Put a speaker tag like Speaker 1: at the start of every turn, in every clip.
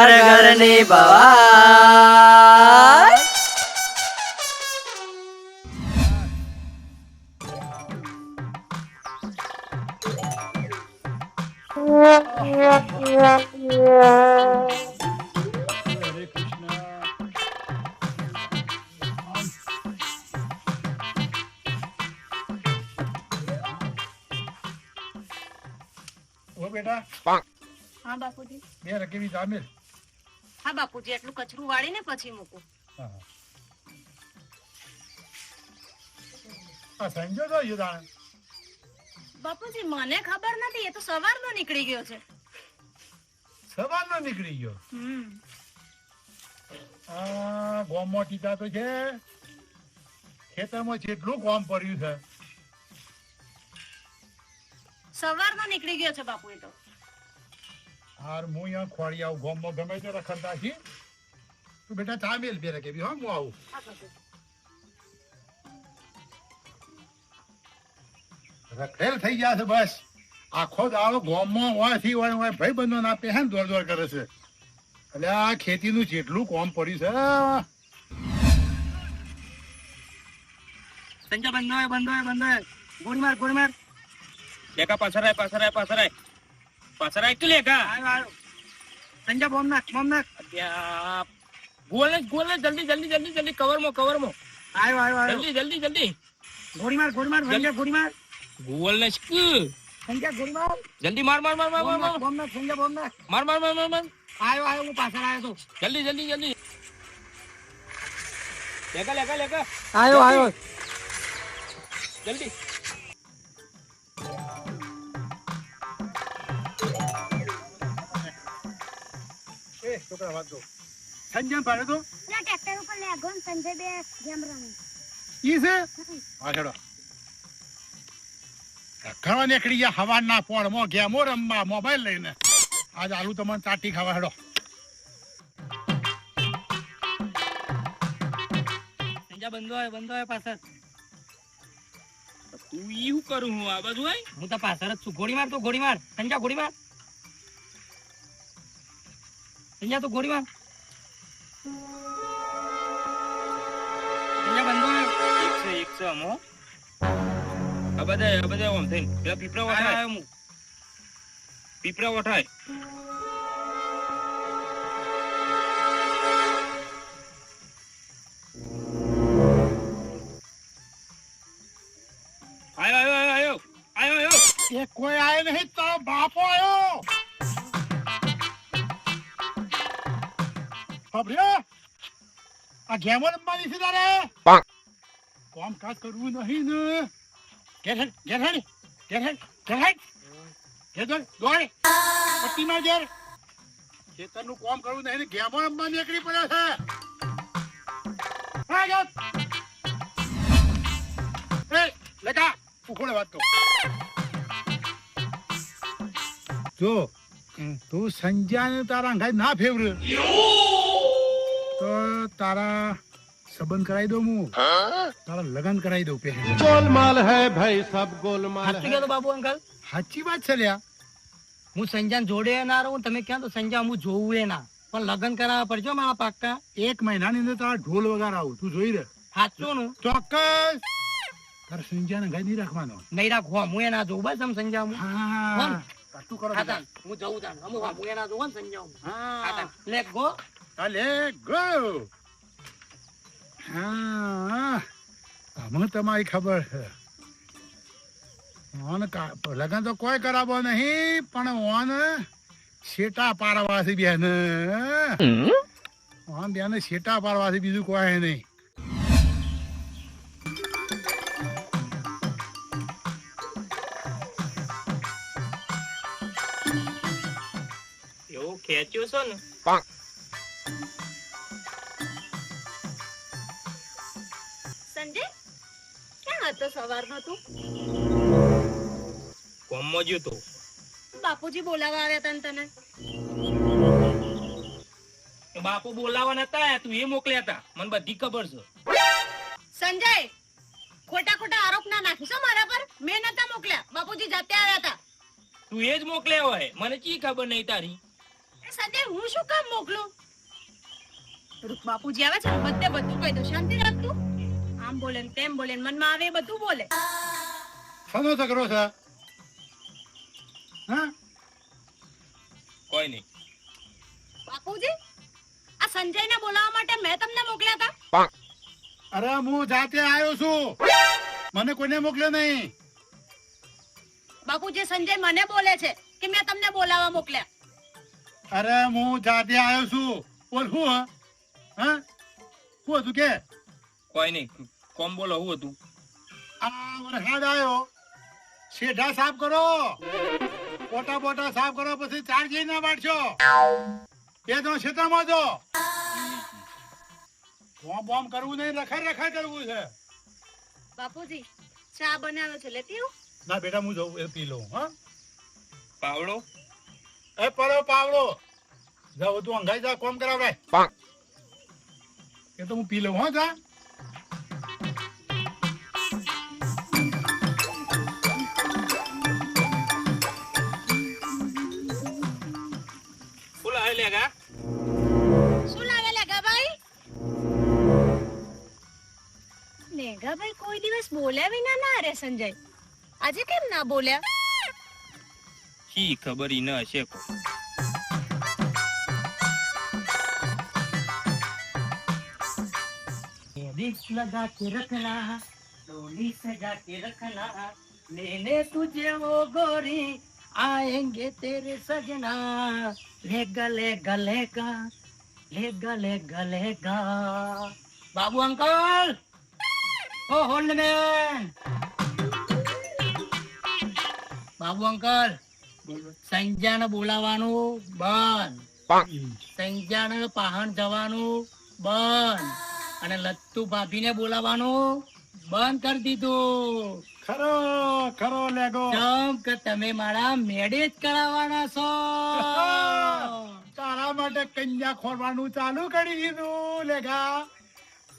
Speaker 1: હર ઘરની
Speaker 2: ઓ બેટા.
Speaker 3: હા
Speaker 2: બે રકેવી જામેલ?
Speaker 3: હા બાપુજી એટલું કચરું વાળીને પછી મૂકું. બાપુજી મને ખબર નથી એ તો સવારનો નીકળી ગયો છે.
Speaker 2: સવારનો નીકળી ગયો? આ ગોમમાં તો છે ખેતરમાં જેટલું ગોમ પડ્યું છે.
Speaker 3: સવારનો નીકળી ગયો છે બાપુ એ તો.
Speaker 2: હાર હું અહીંયા ખોળી આવું ગોમમાં ગમે તે રખડતા છી તું બેટા ચા મેલ બે બી હા હું આવું.
Speaker 3: રખેલ
Speaker 2: રખડેલ થઈ ગયા છે બસ. આખો દાડો ગોમમાં હોયથી હોય હોય ભાઈ બંધો ના પહેન દોડ દોડ કરે છે. એટલે આ ખેતીનું જેટલું કોમ પડ્યું છે
Speaker 4: સંજય બંધો બંધો બંધો ગોળી માર ગોળી માર પાછળ આય પાછળ આય પાછળ લેકા આયો આયો સંજય બોમ નાખ બોમ નાખ. ગોલ ગોલ જલ્દી જલ્દી જલ્દી જલ્દી કવરમાં કવરમાં. આયો આયો આયો જલ્દી જલ્દી જલ્દી. ગોળી માર ગોળી માર સંજય ગોળી માર. ગોલ ને સંજય ગોળી માર. જલ્દી માર માર માર માર માર બોમ નાખ સંજય બોમ નાખ. માર માર માર માર માર. આયો આયો હું પાછળ આયો છું. જલ્દી જલ્દી જલ્દી. લેકા લેકા લેકા આયો આયો જલ્દી.
Speaker 2: એ છોકરા વાત દો સંજય પાડે તો?
Speaker 5: ના ટ્રેક્ટર ઉપર લેગો ને સંજય બે ગેમ રમે.
Speaker 2: ઈ છે? હા. છેડો ઘણો નીકળી ગયા હવાના પોળમાં ગેમો રમવા મોબાઈલ લઈને. આજ આલુ તમને ચાટી ખાવા હેડો.
Speaker 4: સંજા બંધો હોય બંધો હોય પાછળ. તું ઈ હું કરું હું આ બાજુ હોય હું તો પાછળ જ છું. ગોળી માર તો ગોળી માર સંજા ગોળી માર સંજા તો ગોળી માર સંજા બંધો એક છે અમો. આ બધા આ બધા ઓમ થઈને. પેલા પીપળા વઠાય હું પીપળા વઠાય આયો આયો આયો આયો. આયો આયો.
Speaker 2: એ કોઈ આયો નહીં તારો બાપો આયો. આ ગેમો રમવાની છે તારે? કોમ કાજ કરવું નહીં ને. ઘેર ઘેર ઘેર ઘેર ઘેર દોડ દોડ. પટ્ટી ઘેર. ખેતરનું કામ કરવું નહીં ને ગેમો રમવા નીકળી પડ્યો છે. એ લગા ઉખોડે વાત કહું જો તું સંજ્યાને તારા અંગાઈ ના ફેવરે. તો તારા સંબંધ કરાવી દઉં હું તારા લગન કરાવી દઉં પહેલા
Speaker 6: ગોલમાલ હે ભાઈ સબ ગોલમાલ
Speaker 4: સાચું કહેતો બાબુ અંકલ
Speaker 2: સાચી વાત છે લ્યા
Speaker 4: હું સંજાન જોડે ના રહું તમે ક્યાં તો સંજા હું જોવું એ ના પણ લગન કરાવવા પડજો મારા પાક્કા
Speaker 2: એક મહિનાની અંદર તારા ઢોલ વગાડ આવું તું જોઈ રહે
Speaker 4: સાચું નું
Speaker 2: ચોક્કસ તારા સંજાને ગાય નહીં રાખવાનો
Speaker 4: નહીં રાખો હું એના જોઉં બસ આમ સંજા હું
Speaker 2: તું કરો
Speaker 4: હું જઉં તાન હું એના જોઉં સંજા ગો
Speaker 2: હા આમાં તમારી ખબર છે. ઓન લગન તો કોઈ કરાવો નહીં પણ ઓન શેટા પારવાથી બેન. ઓન બેન શેટા પારવાથી બીજું કોઈ નહીં.
Speaker 4: એવું ખેંચ્યું છે ને?
Speaker 3: ક્યાં તું
Speaker 4: કોમમાં જ્યો તો?
Speaker 3: બાપુજી બોલાવા આવ્યા હતા ને તને.
Speaker 4: બાપુ બોલાવા નતા તું એ મોકલ્યા હતા મને બધી ખબર છે.
Speaker 3: સંજય ખોટા ખોટા આરોપ ના નાખીશો મારા પર. મેં નતા મોકલ્યા. બાપુજી જાતે આવ્યા હતા
Speaker 4: તું એ જ મોકલ્યા હોય. મને ચી ખબર નહીં તારી?
Speaker 3: સંજય હું શું કામ મોકલું? બાપુજી આવે છે બધે બધું કહી દો. શાંતિ આમ બોલે ને તેમ બોલે ને મનમાં આવે એ બધું બોલે.
Speaker 2: શાનો ઝઘડો છે હા?
Speaker 4: કોઈ નહીં.
Speaker 3: બાપુજી આ સંજયને બોલાવવા માટે મેં તમને મોકલ્યા હતા
Speaker 2: અરે હું જાતે આવ્યો છું. મને કોઈને મોકલ્યો નહીં.
Speaker 3: બાપુજી સંજય મને બોલે છે કે મેં તમને બોલાવવા મોકલ્યા.
Speaker 2: અરે હું જાતે આવ્યો છું. બોલ શું હા? હા? શું હતું કે?
Speaker 4: કોઈ નહીં. કોમ બોલો હું હતું?
Speaker 2: આ વરસાદ આવ્યો શેઢા સાફ કરો. પોટા બોટા સાફ કરો પછી ચાર્જી ના બાટશો બે તો ક્ષેત્રમાં જો. બોમ બોમ કરવું નહીં રખા રખા કરવું છે.
Speaker 3: બાપુજી ચા બનાવ્યો છે લેતી હું
Speaker 2: ના બેટા હું જઉં એ પી લઉં હા.
Speaker 4: પાવડો?
Speaker 2: એ પડો પાવડો. જાવ તું અંગાઈ જા કોમ કરાવડાય એ તો હું પી લઉં હા જા.
Speaker 3: લેગાભાઈ કોઈ દિવસ બોલ્યા વિના ના રે સંજય આજે કેમ ના બોલ્યા
Speaker 4: શી ખબર ઈ ન હશે કો
Speaker 1: रिक्स लगा के रखना डोली सजा के रखना लेने तुझे वो गोरी आएंगे तेरे सजना ले गले गले का ले गले गले का बाबू अंकल ઓ હોલ્ડમેન બાબુ અંકલ સંજાને બોલાવાનું બંધ. સંજાને પાહણ જવાનું બંધ. અને લત્તુ ભાભીને બોલાવાનું બંધ કરી દીધું.
Speaker 2: ખરો ખરો લેગો.
Speaker 1: જમ કે તમે મારા મેડે જ કરાવવાના છો.
Speaker 2: તારા માટે કન્યા ખોરવાનું ચાલુ કરી દીધું લેગા.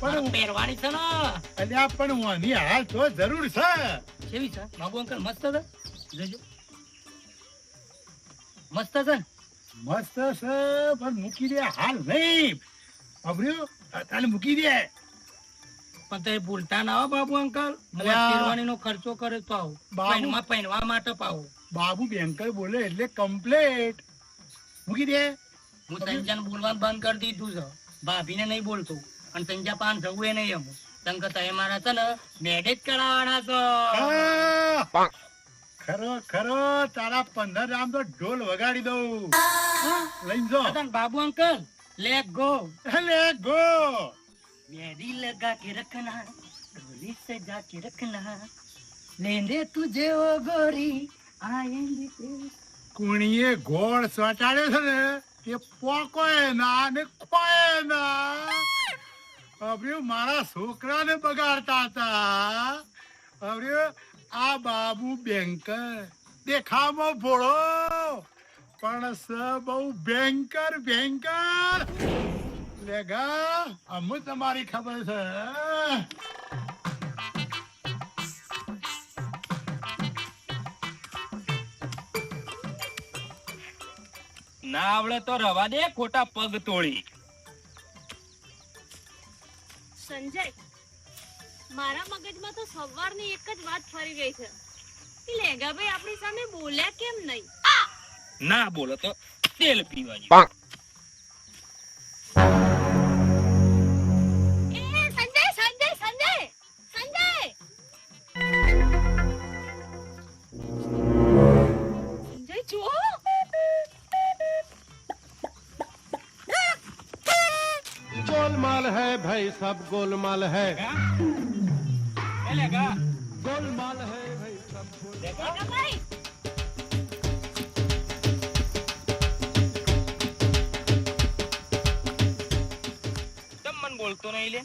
Speaker 2: પણ-
Speaker 1: પહેરવાની છે ને.
Speaker 2: અલ્યા પણ વાની હાલ તો જરૂર છે.
Speaker 1: કેવી છે? બાબુ અંકલ મસ્ત છે? જોજો. મસ્ત છે
Speaker 2: મસ્ત છે પણ મૂકી દે હાલ નહીં. અભર્યો તાલે મૂકી દે.
Speaker 1: પણ તે ભૂલતા ના બાબુ અંકલ. શેરવાની નો ખર્ચો કરે તો આવું.
Speaker 2: બાબુમાં
Speaker 1: પહેરવા પહેરવા માટે પાવું
Speaker 2: બાબુ બેંકર બોલે એટલે કમ્પ્લેટ મૂકી દે.
Speaker 1: હું સંજન બોલવાનું બંધ કરી દીધું છે. ભાભીને નહીં બોલતો. અને સંજા પાન જવું એ નહીં અમુક. તમ કે તમે મારા છે ને મેરેજ કરાવવાના છો.
Speaker 2: ખરો ખરો તારા પંદર આમ તો ઢોલ વગાડી દઉં. લઈ જો.
Speaker 1: Babu uncle let
Speaker 2: go. Let
Speaker 1: go. મેરી લગા કે રખના ઢોલી સજા કે રખના. લેને તુજે ઓ ગોરી આયેંગી
Speaker 2: કુણીએ ગોળ સટાડ્યો છે ને કે પોકોય ના ને ખોય ના. હવે મારા છોકરાને બગાડતા હતા. અભ્યો આ બાબુ બેંકર દેખામાં ભોળો. પણ સ બહુ ભયંકર ભયંકર લેગા અમુ તમારી ખબર છે.
Speaker 4: ના આવડે તો રવા દે ખોટા પગ તોડી.
Speaker 3: સંજય મારા મગજમાં તો સવારની એક જ વાત ફરી ગઈ છે. કે લેગાભાઈ આપણી સામે બોલ્યા કેમ નહીં?
Speaker 4: ના બોલો તો તેલ પીવા
Speaker 6: भाई सब गोलमाल है
Speaker 4: એ લેગા
Speaker 6: गोलमाल है भाई सब गोलमाल
Speaker 3: લેગાભાઈ
Speaker 4: બોલતો નહીં લે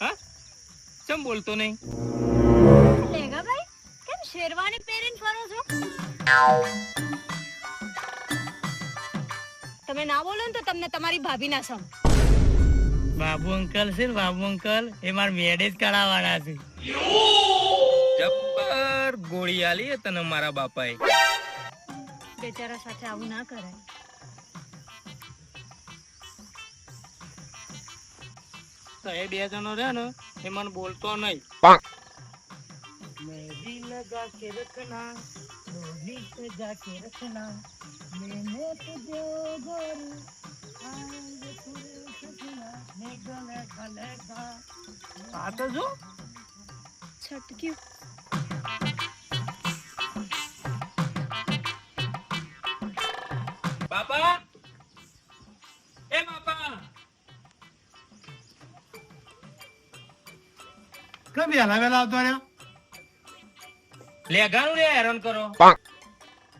Speaker 4: હા ચમ બોલતો નહીં
Speaker 3: લેગા ભાઈ કેમ શેરવાની પહેરીને ફરો છો તમે ના બોલો ને તો તમને તમારી ભાભી ના સમ
Speaker 1: બાબુ અંકલ છે બાબુ અંકલ એ માર મેરેજ કરાવવાના છે.
Speaker 4: જબ્બર ગોળી આલી તને મારા બાપાએ.
Speaker 3: બેચારા સાથે આવું ના
Speaker 4: કરે એ બે જણો રહે ને એ મને બોલતો નહીં.
Speaker 1: મહેંદી
Speaker 4: આ તો જો
Speaker 3: છટક્યું
Speaker 4: બાપા એ બાપા
Speaker 2: કેમ વહેલા વહેલા આવતો રહ્યો?
Speaker 4: લેગાનું રે હેરાન કરો.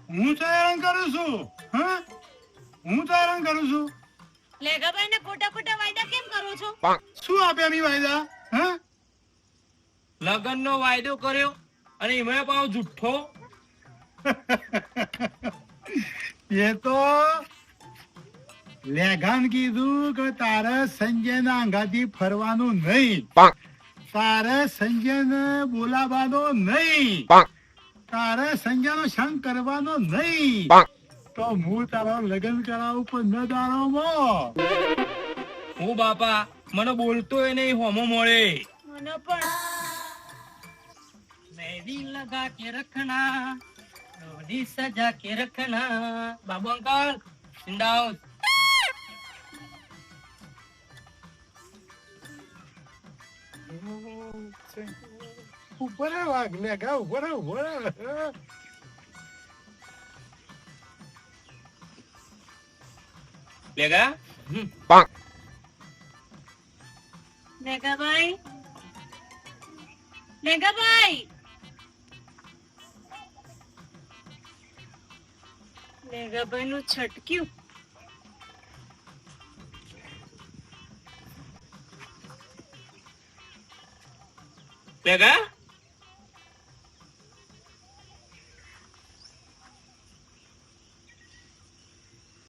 Speaker 2: હું તો હેરાન કરું છું હા? હું તો હેરાન કરું છું.
Speaker 3: લેગા ને ખોટા ખોટા વાયદા કેમ કરો છો?
Speaker 2: શું આપ્યા મી વાયદા? હા?
Speaker 4: લગન નો વાયદો કર્યો અને એમાં પાવ જુઠ્ઠો.
Speaker 2: એ તો લેઘાન કીધું કે તારે સંજય ના અંગાથી ફરવાનું નહીં. તારે સંજય ને બોલાવાનો નહીં તારે સંજય નો સંગ કરવાનો નહીં. તો હું તારા લગ્ન કરાવું પણ ન દારો
Speaker 4: હું બાપા મને બોલતો એ નહીં હોમો મળે.
Speaker 3: મને પણ.
Speaker 1: મહેંદી લગા કે રખના ડોડી સજા કે રખના. બાબુ અંકલ સિંડાઉ
Speaker 2: ઉપર વાઘ ને ગા ઉપર ઉપર
Speaker 4: લેગા
Speaker 3: પાંખ. ભાઈ મેઘાભાઈ? મેઘાભાઈ? લેગા ભાઈ નું છટક્યું.
Speaker 4: લેગા